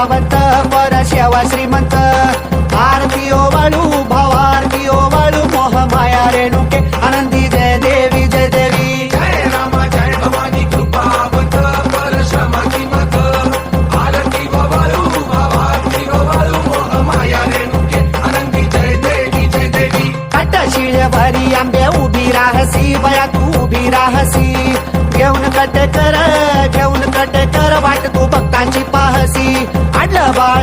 कृपावंत पर शेवा श्रीमंत. आरती ओवाळू भाव आरती ओवाळू मोह माया रेणुके. आनंदी जय देवी जय देवी. जय राम जय भवानी कृपावंत परशुरामाची मत आरती ववाळू भावारती ववाळू मोह माया रेणुके. आनंदी जय देवी जय देवी. कट शिळ भरी आंबे उभी राहसी बया तू उभी राहसी. घेऊन कट कर घेऊन कट कर वाट तू भक्तांची पाहसी.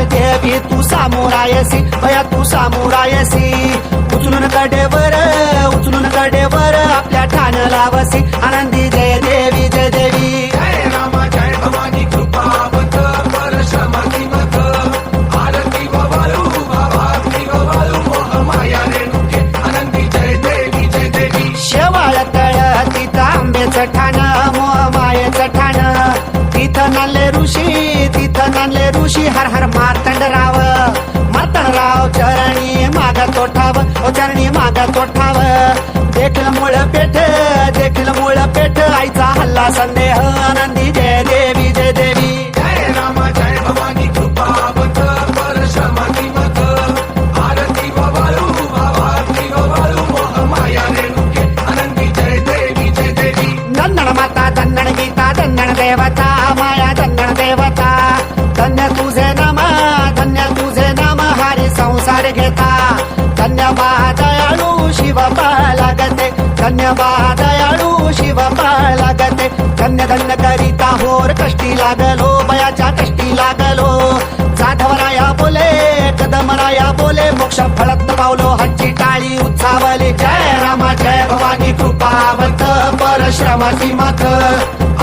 देवी तू सामोरायसी बया तू सामोरायसी उचलून कडेवर उचलून कडेवर आपल्या ठाण लावसी. आनंदी जय देवी जय देवी. जय राम जय भवानी शेवाळ ठाण मोह मायेचं ठाण. तिथं नांदले ऋषी तिथं नांदले ऋषी. हर हर देखील मुळ पेठ देखील मुळ पेठ. आईचा हल्ला संदेह आनंदी. जय देवी जय देवी. जय राम जय भवानी देवता माया दन्नण देवता. धन्य तुझे नाम धन्य तुझे नाम हरी संसार घेता. धन्यवाद दयाळू शिव लागते धन्य धन्य करिता होर कष्टी लागलो बयाच्या कष्टी लागलो. जाधवराया बोले कदमराया बोले मोक्ष फळत पावलो हच्ची टाळी उत्सावली जय रामा जय भवानी कृपावंत परश्रमाची माथ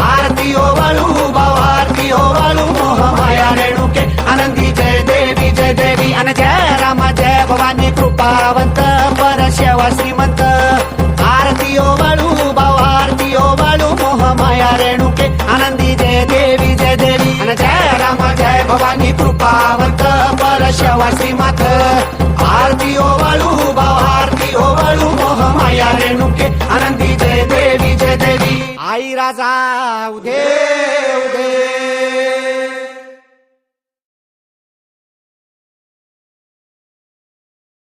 आरती ओवाळू भाव आरती ओवाळू मोह माया रेणुके. आनंदी जय देवी जय देवी आणि जय रामा जय भवानी कृपावंत कृपावंत परशवासी श्रीमाथ आरती हो ओवाळू भाव आरती हो ओवाळू मोह माया रेणुके आनंदी जय देवी जय देवी. आई राजा उदे.